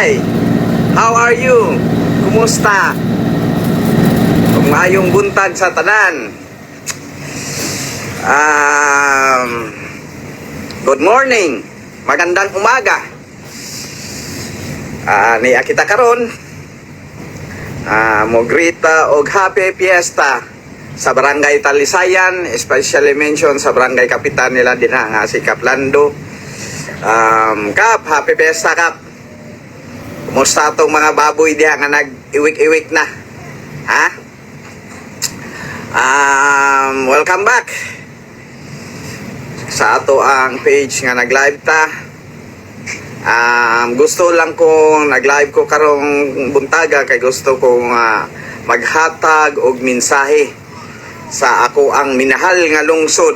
Hi! How are you? Kumusta? Mayong buntag sa tanan. Um, good morning. Magandang umaga. Ah, ni kita karon. Ah, mo grita og happy fiesta sa Barangay Talisayan, especially mention sa Barangay Kapitan nila din nga si Kaplando. Um, Kap, happy fiesta Kap. Kumusta tong mga baboy diha nga nag-iwik-iwik na? Ha? Um, welcome back sa ato ang page nga nag-live ta. Um, gusto lang kong nag-live ko karong buntaga kay gusto kong ah, maghatag og mensahe sa ako ang minahal nga lungsod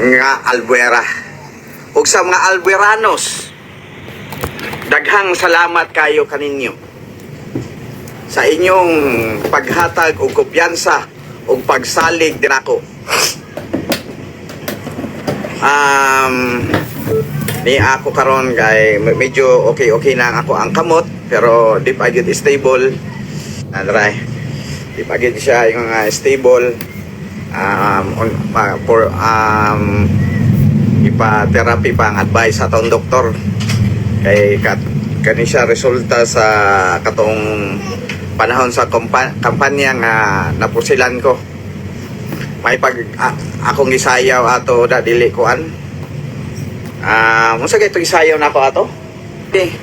nga Albuera ug sa mga Albueranos daghang salamat kayo kaninyo sa inyong paghatag o kumpiyansa o pagsalig din ako. Um, ni ako karon kay medyo okay okay na ako ang kamot pero di pa gyud stable. Nadray di pa gyud siya yung uh, stable. Um on, pa- for um ipa therapy pa ang advice sa taong doktor kay kat kani siya resulta sa katong panahon sa kompa- kampanya nga napusilan ko. May pag a- akong isayaw ato da dili kuan ah uh, kay itong isayaw nako ato? Okay.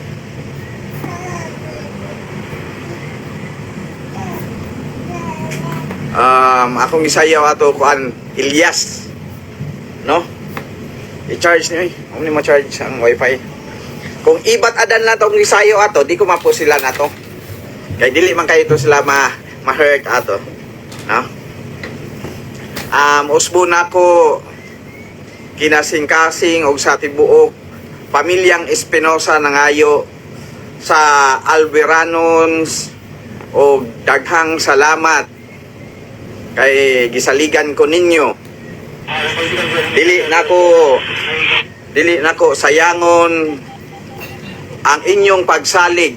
um akong isayaw ato kuan Ilyas no? I-charge niyo eh. Ano ni ma-charge ang wifi kung ibat adan na tong isayo ato di ko mapo sila na to. Kay dili man kayo to sila ma ma-hurt ato. No? Um usbo na ko kinasing-kasing og sa tibuok pamilyang Espinosa nangayo sa Alveranons o daghang salamat kay gisaligan ko ninyo. Dili nako dili nako sayangon ang inyong pagsalig.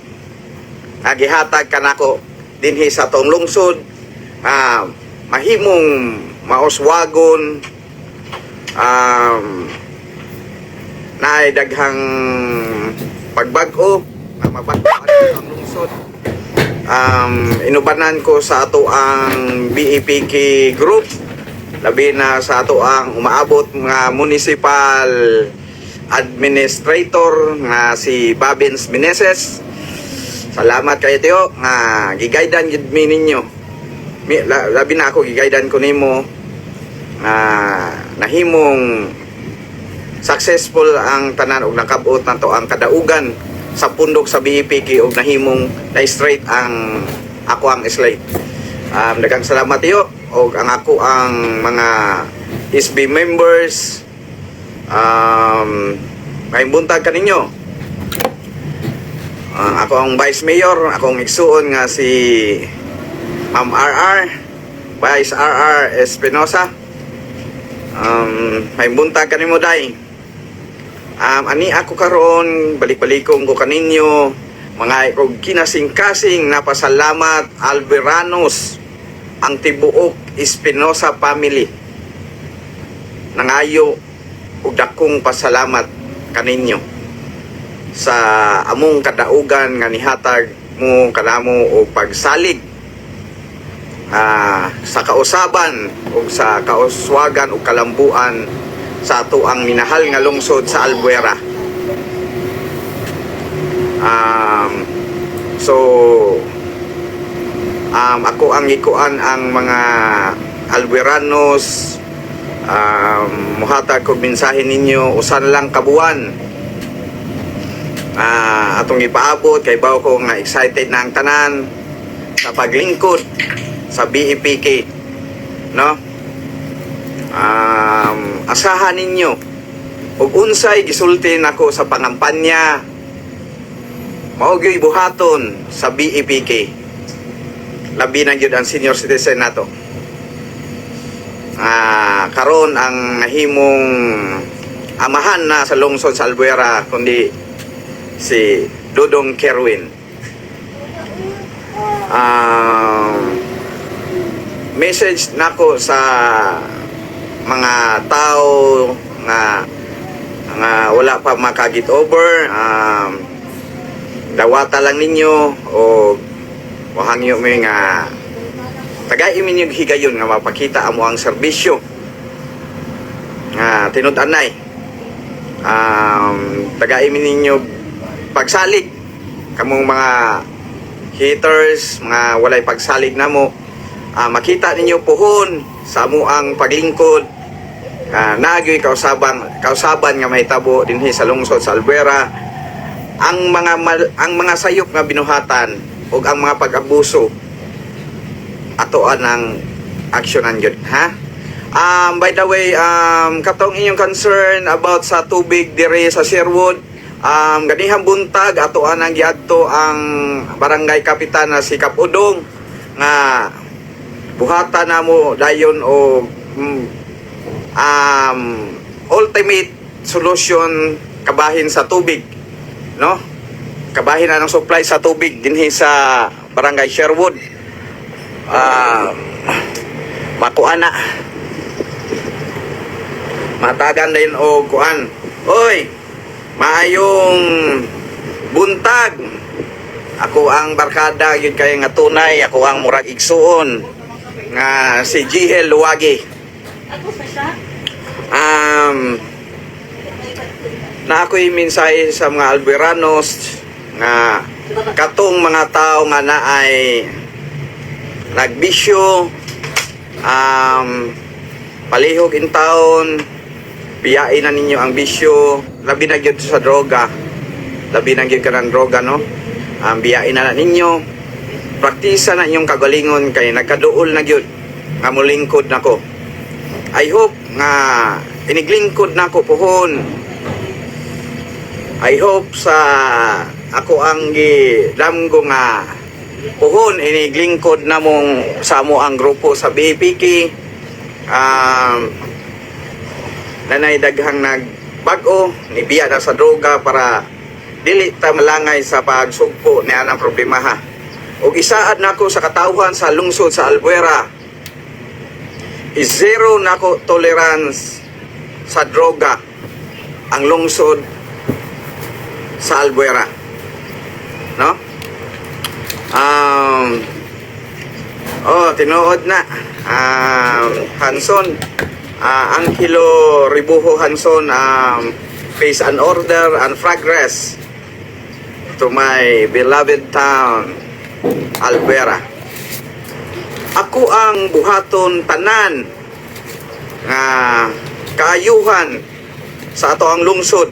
Nga gihatag kanako dinhi sa tong lungsod ah, mahimong maoswagon um, naay daghang pagbag-o nga mabag-o ang lungsod. Um, inubanan ko sa ato ang BEPK group labi na sa ato ang umaabot nga municipal administrator nga si Babins Meneses. Salamat kayo tiyo nga gigaydan gid mi ninyo. Mi, la, labi na ako gigaydan ko nimo. Nga nahimong successful ang tanan og nakabot na to ang kadaugan sa pundok sa BEPK og nahimong na straight ang ako ang slate um, daghang salamat tiyo og ang ako ang mga SB members um, may buntag kaninyo ang ako ang vice mayor akong igsuon nga si Ma'am RR Vice RR Espinosa. Um, may buntag kanimo day. Um, ani ako karon balik-balikong ko kaninyo mga ikog kinasing-kasing napasalamat Alberanos ang tibuok Espinosa family. Nangayo ug dakong pasalamat kaninyo sa among kadaugan nga nihatag mo kanamo og pagsalig ah, sa kausaban ug sa kauswagan ug kalambuan sa ato ang minahal nga lungsod sa Albuera. Um, so um, ako ang ikuan ang mga Albueranos um, muhatag kog mensahe ninyo usan lang kabuan ah atong ipaabot kay bawo ko nga excited na ang tanan sa paglingkod sa BEPK no? Um, asahan ninyo ug unsay gisulti nako sa pangampanya mao buhaton sa BEPK labi na gyud ang senior citizen nato. Ah karon ang nahimong amahan na sa lungsod sa Albuera kundi si Dudong Kerwin. Um, message nako sa mga tao nga nga wala pa makagit over um, dawata lang ninyo o wahangyo may nga tagay min yung higayon nga mapakita amo ang serbisyo nga tinud-anay um, tagay min ninyo pagsalig kamong mga haters mga walay pagsalig namo Ah, makita ninyo pohon sa amo ang paglingkod. Uh, nagyoy kausaban kausaban nga mahitabo dinhi sa lungsod sa Albuera ang mga mal- ang mga sayop nga binuhatan ug ang mga pag-abuso atoan ng aksyonan gyud ha um by the way um katong inyong concern about sa tubig dire sa Sherwood um ganihang buntag atoan ang giadto ang barangay kapitan na si Kapudong nga buhata na mo dayon o mm, um, ultimate solution kabahin sa tubig no? Kabahin na ng supply sa tubig dinhi sa barangay Sherwood. Ah makuan na matagan din o kuan. Oy maayong buntag. Ako ang barkada yun kay nga tunay. Ako ang murag igsuon nga si Gihel Luwagi. Um na ako'y mensahe sa mga Alberanos nga katong mga tao nga na ay nagbisyo um, palihog in taon biyain na ninyo ang bisyo. Labi na gyud sa droga. Labi na gyud ka ng droga no? Um, biyain na ninyo. Praktisa na inyong kagalingon kay nagkaduol na gyud nga mulingkod nako. I hope nga iniglingkod nako pohon. I hope sa ako ang gidamgo nga pohon iniglingkod na mong sa mo ang grupo sa BPK um, nanay daghang nagbago nibiya na sa droga para dili ta malangay sa pagsugpo niya ng problema ha. Ug isaad nako sa katawhan sa lungsod sa Albuera is zero nako tolerance sa droga ang lungsod sa Albuera no? Um oh tinuod na um Hanson uh, Angelo Ribuho Hanson um, peace and order and progress to my beloved town Albuera ako ang buhaton tanan nga kaayuhan sa ato ang lungsod.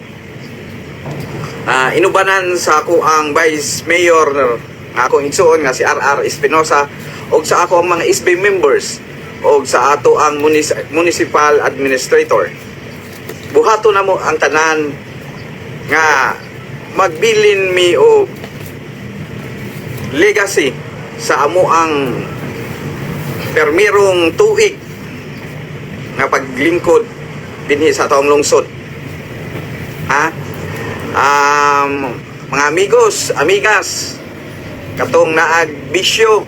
Ah, inubanan sa ako ang Vice Mayor nga akong igsuon nga si RR Espinosa og sa ako ang mga SB members og sa ato ang munis- municipal administrator. Buhato na mo ang tanan nga magbilin mi og legacy sa amo ang permirong tuig nga paglingkod dinhi sa taong lungsod. Ha? um, mga amigos, amigas, katong naag bisyo,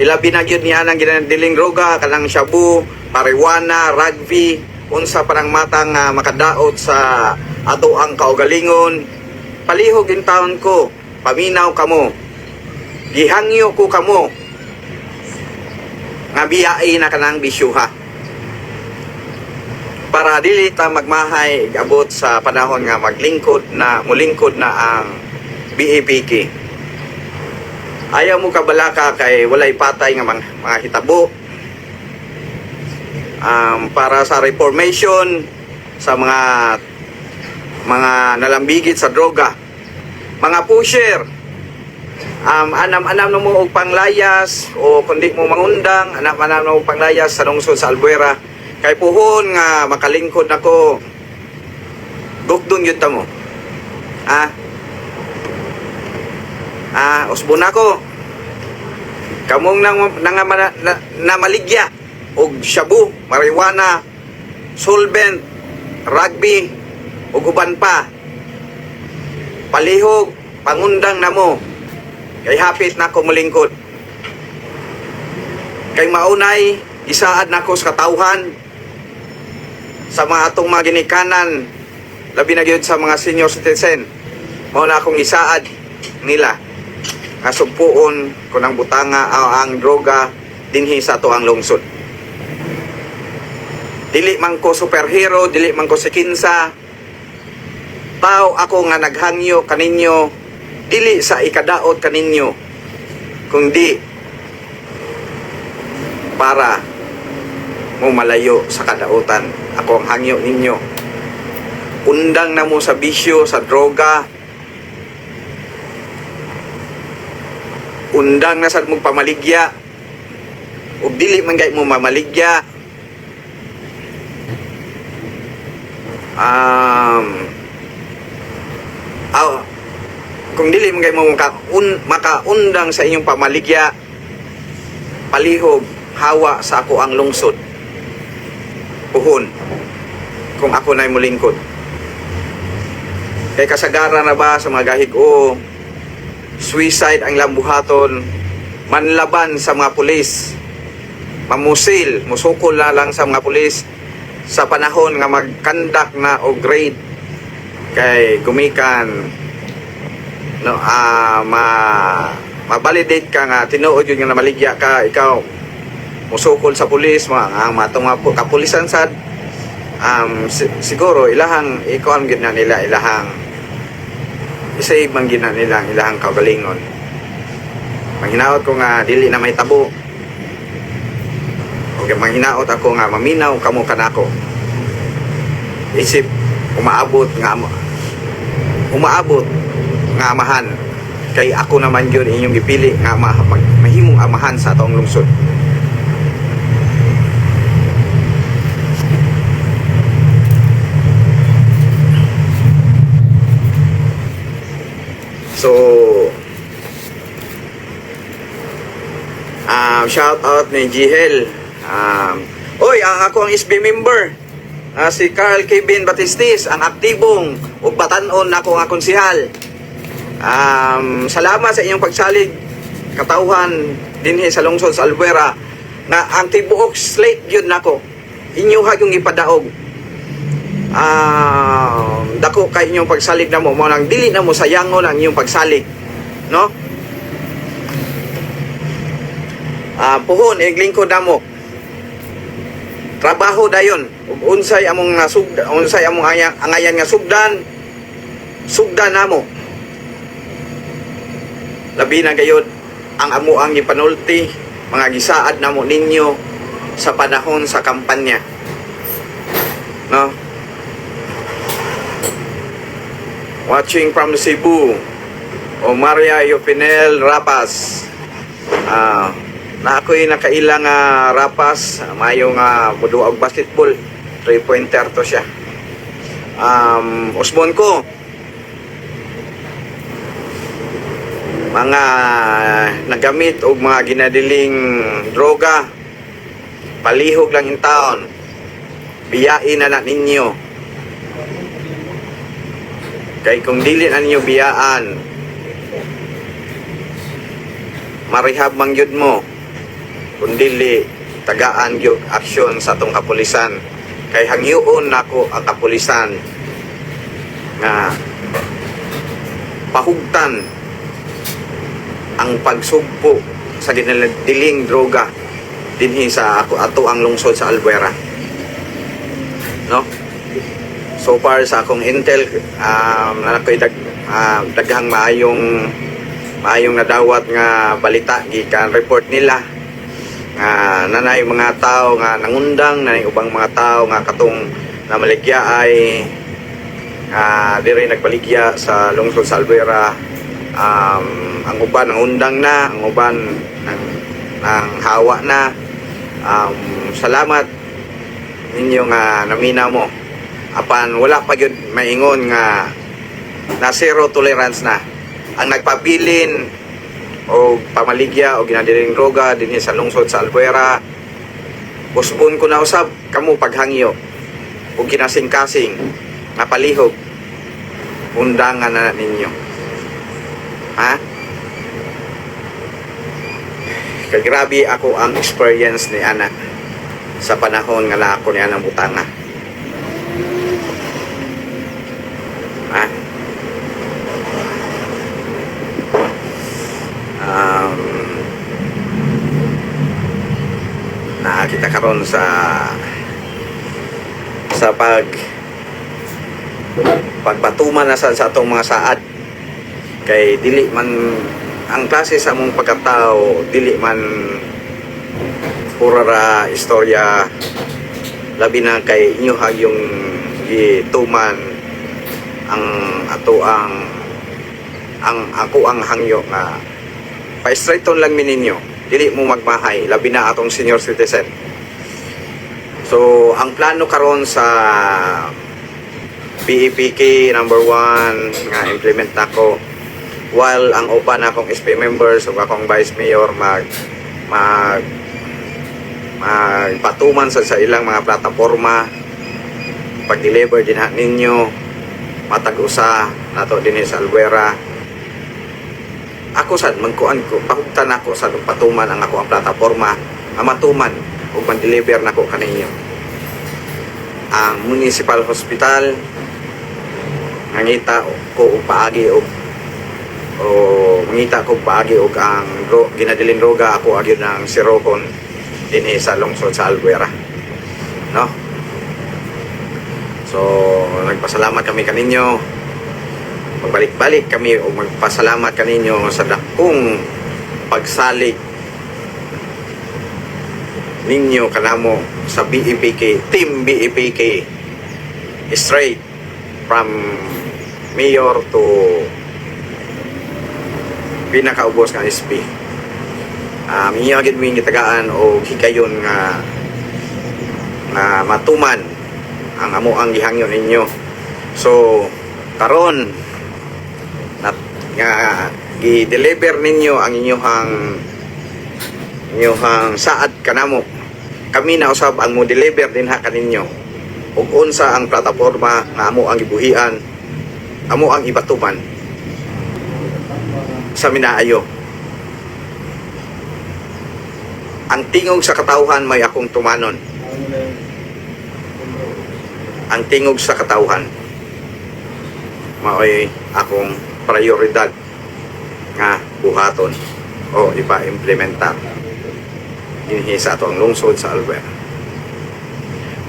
ilabi na gyud niya ng ginadiling droga, kanang shabu, marijuana, rugby, unsa parang matang nga makadaot sa ato ang kaugalingon. Palihog in taon ko, paminaw kamo, gihangyo ko kamo, nga biyai na kanang bisyuha para dili ta magmahay abot sa panahon nga maglingkod na mulingkod na ang BAPK. Ayaw mo kabalaka kay walay patay nga mga, mga hitabo. Um, para sa reformation sa mga mga nalambigit sa droga. Mga pusher, um, anam-anam na mo og panglayas o kundi mo mangundang, anam-anam na mo panglayas sa lungsod sa Albuera kay puhon nga makalingkod nako gugdon yun ta mo ah ah usbon ako. Kamong nang nang na, og shabu marijuana solvent rugby ug uban pa. Palihog pangundang namo kay hapit na ko mulingkod kay maunay isaad nako sa katawhan. Sa mga atong mga ginikanan labi na gyud sa mga senior citizen. Mao na akong isaad nila nga sugpuon kung ang butanga o ang droga dinhi sa ato ang lungsod. Dili man ko superhero dili man ko si kinsa. Tao ako nga naghangyo kaninyo dili sa ikadaot kaninyo kundi para mo malayo sa kadaotan. Ako ang hangyo ninyo. Undang na mo sa bisyo sa droga undang na sa mong pamaligya. Ug dili man gay mo mamaligya. Um aw kung dili man gay mo maka, un, makaundang sa inyong pamaligya palihog hawa sa ako ang lungsod. Puhon kung ako na'y mulingkod. Kay kasagaran na ba sa mga gahig o suicide ang lambuhaton. Manlaban sa mga pulis. Mamusil musukol na lang sa mga pulis sa panahon nga magkandak na o grade. Kay gumikan no ah ma ma-validate ka nga tinuod yun nga namaligya ka ikaw musukol sa pulis mga ang matong kapulisan sad. Um, si- siguro ilahang ikaw ang gina nila ilahang isave man gina nila ang ilahang kagalingon manghinaot ko nga dili na may tabo. Okay manghinaot ako nga maminaw kamo kanako. Isip umaabot nga umaabot nga amahan. Kay ako naman yun inyong gipili nga ma, mahimong amahan sa atong lungsod So, um, shout out ni Jihel. Um, Oy, ang ako ang SB member. Ah, si Carl Kevin Batistis, ang aktibong ug batanon ako nga konsihal. Um, salamat sa inyong pagsalig katauhan dinhi sa lungsod sa Albuera nga ang tibuok slate gyud nako. Inyo ha yung ipadaog. Ah, dako kay inyong pagsalig na mo mo nang dili na mo sayangon ang inyong pagsalig, no? Ah, puhon iglingkod namo. Trabaho dayon. Unsay among nasugda, unsay among aya- angayan nga sugdan, sugdan namo. Labi na gayud ang amo ang gipanulti mga gisaad namo ninyo sa panahon sa kampanya. No? Watching from Cebu, o Maria Yopinel Rapas. Ah, na ako'y nakailang nga Rapas, ah, mayo nga muduag basketball. 3-pointer to siya. Um, usbon ko, mga nagamit og mga ginadiling droga palihog lang in taon biyain na na ninyo kay kung dili na ninyo biyaan marihab man gyud mo kung dili tagaan gyud aksyon sa atong kapulisan kay hangyoon nako ang kapulisan nga pahugtan ang pagsugpo sa ginadiling droga dinhi sa ato ang lungsod sa Albuera. No? So far sa akong intel um na ako'y dag, ah, daghang maayong maayong nadawat nga balita gikan report nila. Nga nanay mga tao nga nangundang nanay ubang mga tao nga katong namaligya ay ah diri nagbaligya sa lungsod sa Albuera um, ang uban ang undang na ang uban ng, ng hawa na. Um, salamat ninyo nga namina mo apan wala pa gyud maingon nga na zero tolerance na ang nagpabilin o pamaligya o ginadiring droga dinhi sa lungsod sa Albuera Usbon ko na usab kamo paghangyo o kinasing-kasing nga palihog undangan na ninyo Ha? Kay grabe ako ang experience ni Ana sa panahon nga na ako niya ng butana. Ha? Um, nakakita karon sa sa pag pagpatuman na sa, sa atong mga saad. Kay dili man ang klase sa mong pagkatao dili man pura ra istorya. Labi na kay inyo yung gituman ang ato ang ang ako ang hangyo nga pa-straighton lang mininyo dili mo magmahay. Labi na atong senior citizen so ang plano karon sa PEPK number 1 nga implement nako while ang upa na akong SP members ug akong vice mayor mag mag magpatuman sa, sa ilang mga plataforma pag-deliver din ninyo matag usa nato dinhi sa Albuera ako sad magkuan ko pahugtan ako sa patuman ang ako ang plataforma nga matuman ug man-deliver nako kaninyo. Ang municipal hospital ngangita ko og paagi og o mangita ko paagi og ang ro, ginadilin roga ako agi ng sirokon dinhi sa lungsod sa Albuera no? So nagpasalamat kami kaninyo. Magbalik-balik kami o magpasalamat kaninyo sa dakong pagsalig ninyo kanamo sa BEPK, Team BEPK straight from mayor to pinakaubos nga SP. Um, agad mo yung gitagaan o hikayon nga nga matuman ang amo ang gihangyon ninyo. So, karon nat nga gi-deliver ninyo ang inyong inyong saad kanamo. Kami na usab ang mo deliver din ha kaninyo. Ug unsa ang plataporma nga amo ang gibuhian, amo ang ibatuman sa minaayo. Ang tingog sa katawhan may akong tumanon. Ang tingog sa katawhan maoy akong prioridad nga buhaton o ipa-implementar dinhi sa atong lungsod sa Albuera.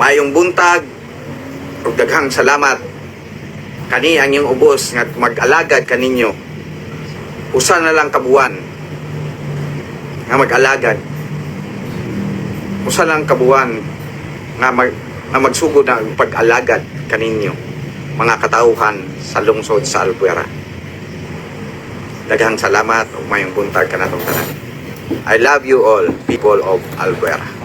Mayong buntag ug daghang salamat kani ang iyong ubos nga mag-alagad kaninyo usa na lang kabuan nga mag-alagad usa lang kabuan nga mag nga magsugod na ang pag-alagad kaninyo mga katauhan sa lungsod sa Albuera. Daghang salamat ug mayong buntag kanatong tanan. I love you all, people of Albuera.